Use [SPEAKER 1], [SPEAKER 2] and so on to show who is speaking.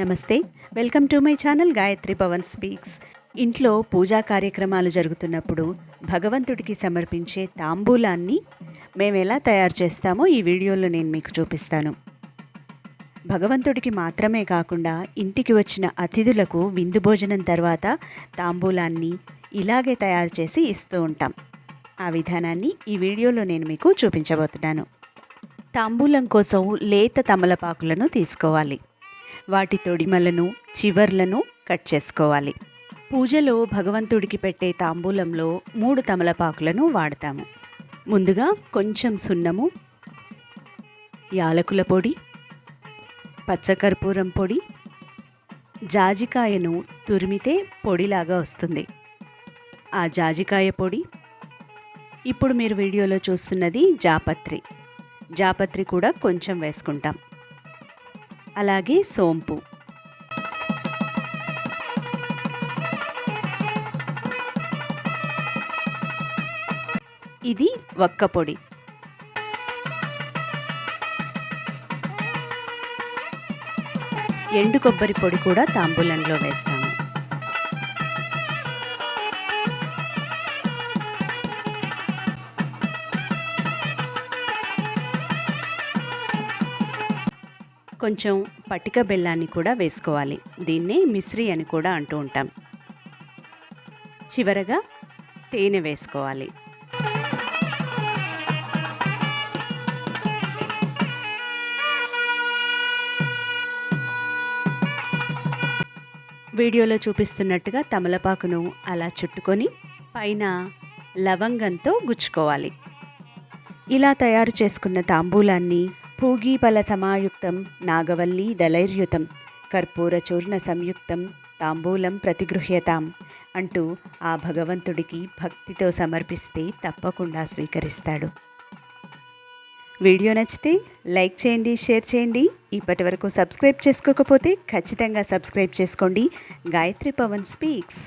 [SPEAKER 1] నమస్తే. Welcome to my channel Gayatri Pavan speaks. ఇంట్లో పూజా కార్యక్రమాలు జరుగుతున్నప్పుడు భగవంతుడికి సమర్పించే తాంబూలాన్ని మేము ఎలా తయారు చేస్తామో ఈ వీడియోలో నేను మీకు చూపిస్తాను. భగవంతుడికి మాత్రమే కాకుండా ఇంటికి వచ్చిన అతిథులకు విందు భోజనం తర్వాత తాంబూలాన్ని ఇలాగే తయారు చేసి ఇస్తూ ఉంటాం. ఆ విధానాన్ని ఈ వీడియోలో నేను మీకు చూపించబోతున్నాను. తాంబూలం కోసం లేత తమలపాకులను తీసుకోవాలి. వాటి తొడిమలను చివర్లను కట్ చేసుకోవాలి. పూజలో భగవంతుడికి పెట్టే తాంబూలంలో మూడు తమలపాకులను వాడతాము. ముందుగా కొంచెం సున్నము యాలకుల పొడి పచ్చకర్పూరం పొడి జాజికాయను తురిమితే పొడిలాగా వస్తుంది. ఆ జాజికాయ పొడి ఇప్పుడు మీరు వీడియోలో చూస్తున్నది జాపత్రి. జాపత్రి కూడా కొంచెం వేసుకుంటాం. అలాగే సోంపు. ఇది ఒక్క పొడి. ఎండు కొబ్బరి పొడి కూడా తాంబూలంలో వేస్తాం. కొంచెం పటిక బెల్లాన్ని కూడా వేసుకోవాలి. దీన్నే మిశ్రీ అని కూడా అంటూ ఉంటాం. చివరగా తేనె వేసుకోవాలి. వీడియోలో చూపిస్తున్నట్టుగా తమలపాకును అలా చుట్టుకొని పైన లవంగంతో గుచ్చుకోవాలి. ఇలా తయారు చేసుకున్న తాంబూలాన్ని పూగీఫల సమాయుక్తం నాగవల్లి దళైర్యుతం కర్పూర చూర్ణ సంయుక్తం తాంబూలం ప్రతిగృహ్యతాం అంటూ ఆ భగవంతుడికి భక్తితో సమర్పిస్తే తప్పకుండా స్వీకరిస్తాడు. వీడియో నచ్చితే లైక్ చేయండి షేర్ చేయండి. ఇప్పటి వరకు సబ్స్క్రైబ్ చేసుకోకపోతే ఖచ్చితంగా సబ్స్క్రైబ్ చేసుకోండి. గాయత్రి పవన్ స్పీక్స్.